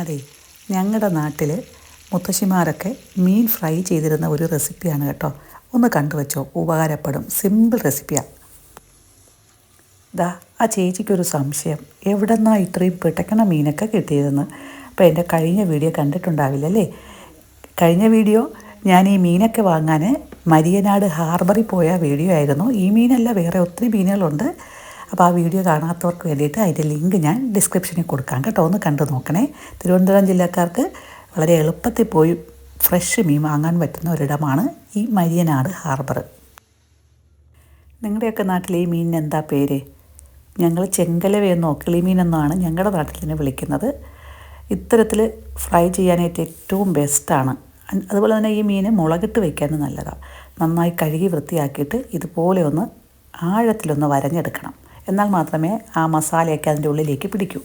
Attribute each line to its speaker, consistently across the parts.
Speaker 1: അതെ ഞങ്ങളുടെ നാട്ടിൽ മുത്തശ്ശിമാരൊക്കെ മീൻ ഫ്രൈ ചെയ്തിരുന്ന ഒരു റെസിപ്പിയാണ് കേട്ടോ. ഒന്ന് കണ്ടുവച്ചോ ഉപകാരപ്പെടും സിമ്പിൾ റെസിപ്പിയാണ് ദാ ആ ചേച്ചിക്കൊരു സംശയം. എവിടെ നിന്നാ ഇത്രയും പിടയ്ക്കണ മീനൊക്കെ കിട്ടിയതെന്ന്. അപ്പോൾ എന്റെ കഴിഞ്ഞ വീഡിയോ കണ്ടിട്ടുണ്ടാവില്ല അല്ലേ കഴിഞ്ഞ വീഡിയോ ഞാൻ ഈ മീനൊക്കെ വാങ്ങാൻ മരിയനാട് ഹാർബറിൽ പോയ വീഡിയോ ആയിരുന്നു. ഈ മീനല്ല വേറെ ഒത്തിരി മീനുകളുണ്ട്. അപ്പോൾ ആ വീഡിയോ കാണാത്തവർക്ക് വേണ്ടിയിട്ട് അതിന്റെ ലിങ്ക് ഞാൻ ഡിസ്ക്രിപ്ഷനിൽ കൊടുക്കാം കേട്ടോ. ഒന്ന് കണ്ടു നോക്കണേ. തിരുവനന്തപുരം ജില്ലക്കാർക്ക് വളരെ എളുപ്പത്തിൽ പോയി ഫ്രഷ് മീൻ വാങ്ങാൻ പറ്റുന്ന ഒരിടമാണ് ഈ മരിയനാട് ഹാർബർ. നിങ്ങളുടെയൊക്കെ നാട്ടിലെ ഈ മീനിന് എന്താ പേര്? ഞങ്ങൾ ചെങ്കലവയെന്നോ കിളിമീനെന്നാണ് ഞങ്ങളുടെ നാട്ടിൽ ഇതിനെ വിളിക്കുന്നത്. ഇത്തരത്തിൽ ഫ്രൈ ചെയ്യാനായിട്ട് ഏറ്റവും ബെസ്റ്റാണ്. അതുപോലെ തന്നെ ഈ മീൻ മുളകിട്ട് വയ്ക്കാനും നല്ലതാണ് നന്നായി കഴുകി വൃത്തിയാക്കിയിട്ട് ഇതുപോലെ ഒന്ന് ആഴത്തിലൊന്ന് വരഞ്ഞെടുക്കണം. എന്നാൽ മാത്രമേ ആ മസാലയൊക്കെ അതിന്റെ ഉള്ളിലേക്ക് പിടിക്കൂ.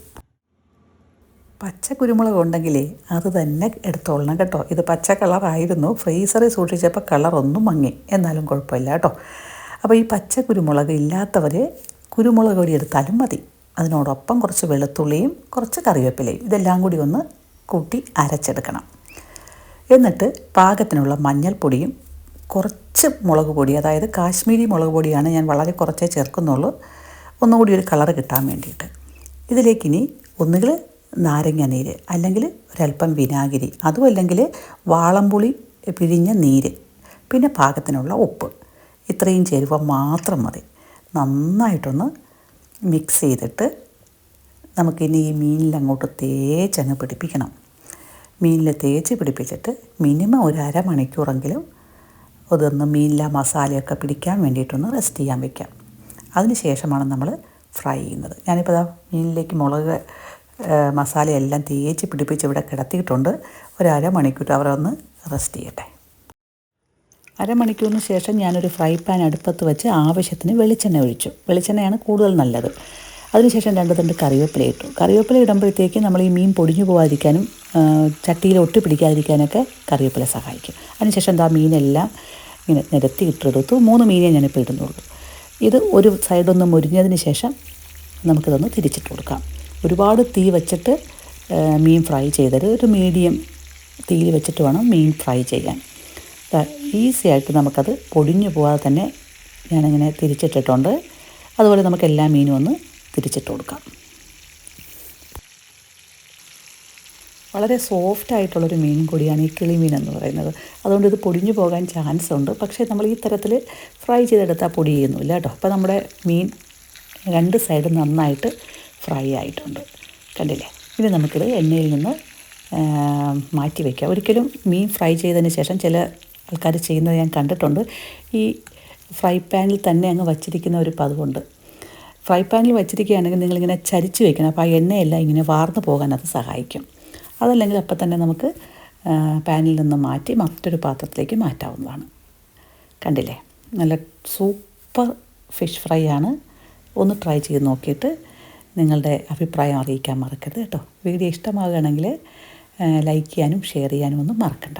Speaker 1: പച്ച കുരുമുളക് ഉണ്ടെങ്കിലേ അത് തന്നെ എടുത്തോളണം കേട്ടോ. ഇത് പച്ച കളറായിരുന്നു ഫ്രീസറിൽ സൂക്ഷിച്ചപ്പോൾ കളറൊന്നും മങ്ങി. എന്നാലും കുഴപ്പമില്ല കേട്ടോ. അപ്പോൾ ഈ പച്ച കുരുമുളക് ഇല്ലാത്തവർ കുരുമുളക് പൊടി എടുത്താലും മതി. അതിനോടൊപ്പം കുറച്ച് വെളുത്തുള്ളിയും കുറച്ച് കറിവേപ്പിലയും ഇതെല്ലാം കൂടി ഒന്ന് കൂട്ടി അരച്ചെടുക്കണം. എന്നിട്ട് പാകത്തിനുള്ള മഞ്ഞൾപ്പൊടിയും കുറച്ച് മുളക് പൊടി അതായത് കാശ്മീരി മുളക് പൊടിയാണ് ഞാൻ വളരെ കുറച്ചേ ചേർക്കുന്നുള്ളൂ. ഒന്നുകൂടി ഒരു കളർ കിട്ടാൻ വേണ്ടിയിട്ട്. ഇതിലേക്കിനി ഒന്നുകിൽ നാരങ്ങ നീര് അല്ലെങ്കിൽ ഒരല്പം വിനാഗിരി അതും അല്ലെങ്കിൽ വാളംപുളി പിഴിഞ്ഞ നീര് പിന്നെ പാകത്തിനുള്ള ഉപ്പ്. ഇത്രയും ചേരുവ മാത്രം മതി. നന്നായിട്ടൊന്ന് മിക്സ് ചെയ്തിട്ട് നമുക്കിനി ഈ മീനിൽ അങ്ങോട്ട് തേച്ചങ്ങ് പിടിപ്പിക്കണം. മീനിൽ തേച്ച് പിടിപ്പിച്ചിട്ട് മിനിമം ഒരു അരമണിക്കൂറെങ്കിലും അതൊന്ന് മീനിലെ മസാലയൊക്കെ പിടിക്കാൻ വേണ്ടിയിട്ടൊന്ന് റെസ്റ്റ് ചെയ്യാൻ വെക്കാം. അതിന് ശേഷമാണ് നമ്മൾ ഫ്രൈ ചെയ്യുന്നത്. ഞാനിപ്പോൾ ദാ മീനിലേക്ക് മുളക് മസാലയെല്ലാം തേച്ച് പിടിപ്പിച്ച് ഇവിടെ കിടത്തിയിട്ടുണ്ട്. ഒരു അരമണിക്കൂർ അവരൊന്ന് റെസ്റ്റ് ചെയ്യട്ടെ. അരമണിക്കൂറിന് ശേഷം ഞാനൊരു ഫ്രൈ പാൻ അടുപ്പത്ത് വെച്ച് ആവശ്യത്തിന് വെളിച്ചെണ്ണ ഒഴിച്ചു. വെളിച്ചെണ്ണയാണ് കൂടുതൽ നല്ലത്. അതിനുശേഷം രണ്ട് തണ്ട് കറിവേപ്പില ഇട്ടു. കറിവേപ്പില ഇടുമ്പോഴത്തേക്ക് നമ്മൾ ഈ മീൻ പൊടിഞ്ഞു പോകാതിരിക്കാനും ചട്ടിയിൽ ഒട്ടി പിടിക്കാതിരിക്കാനൊക്കെ കറിവേപ്പില സഹായിക്കും. അതിനുശേഷം എന്താ മീനെല്ലാം ഇങ്ങനെ നിരത്തി ഇട്ടെടുത്തു മൂന്ന് മീനേ ഞാനിപ്പോൾ ഇടുന്നുള്ളൂ. ഇത് ഒരു സൈഡൊന്ന് മുരിഞ്ഞതിന് ശേഷം നമുക്കിതൊന്ന് തിരിച്ചിട്ട് കൊടുക്കാം. ഒരുപാട് തീ വെച്ചിട്ട് മീൻ ഫ്രൈ ചെയ്തത് ഒരു മീഡിയം തീയിൽ വെച്ചിട്ട് വേണം മീൻ ഫ്രൈ ചെയ്യാൻ. ഈസി ആയിട്ട് നമുക്കത് പൊടിഞ്ഞു പോകാതെ തന്നെ ഞാനിങ്ങനെ തിരിച്ചിട്ടിട്ടുണ്ട്. അതുപോലെ നമുക്ക് എല്ലാ മീനും ഒന്ന് തിരിച്ചിട്ട് കൊടുക്കാം. വളരെ സോഫ്റ്റ് ആയിട്ടുള്ളൊരു മീൻ കൂടിയാണ് ഈ കിളിമീൻ എന്ന് പറയുന്നത്. അതുകൊണ്ട് ഇത് പൊടിഞ്ഞു പോകാൻ ചാൻസ് ഉണ്ട്. പക്ഷേ നമ്മൾ ഈ തരത്തിൽ ഫ്രൈ ചെയ്തെടുത്താൽ പൊടി ചെയ്യുന്നില്ല കേട്ടോ. അപ്പോൾ നമ്മുടെ മീൻ രണ്ട് സൈഡും നന്നായിട്ട് ഫ്രൈ ആയിട്ടുണ്ട്. കണ്ടില്ലേ? ഇനി നമുക്കിത് എണ്ണയിൽ നിന്ന് മാറ്റി വയ്ക്കാം ഒരിക്കലും മീൻ ഫ്രൈ ചെയ്തതിന് ശേഷം ചില ആൾക്കാർ ചെയ്യുന്നത് ഞാൻ കണ്ടിട്ടുണ്ട്. ഈ ഫ്രൈ പാനിൽ തന്നെ അങ്ങ് വച്ചിരിക്കുന്ന ഒരു പതിവുണ്ട്. ഫ്രൈ പാനിൽ വച്ചിരിക്കുകയാണെങ്കിൽ നിങ്ങളിങ്ങനെ ചരിച്ച് വെക്കണം. അപ്പോൾ ആ എണ്ണയെല്ലാം ഇങ്ങനെ വാർന്നു പോകാൻ അത് സഹായിക്കും. അതല്ലെങ്കിൽ അപ്പം തന്നെ നമുക്ക് പാനിൽ നിന്ന് മാറ്റി മറ്റൊരു പാത്രത്തിലേക്ക് മാറ്റാവുന്നതാണ്. കണ്ടില്ലേ? നല്ല സൂപ്പർ ഫിഷ് ഫ്രൈ ആണ്. ഒന്ന് ട്രൈ ചെയ്ത് നോക്കിയിട്ട് നിങ്ങളുടെ അഭിപ്രായം അറിയിക്കാൻ മറക്കരുത് കേട്ടോ. വീഡിയോ ഇഷ്ടമാകുകയാണെങ്കിൽ ലൈക്ക് ചെയ്യാനും ഷെയർ ചെയ്യാനും ഒന്നും മറക്കണ്ട.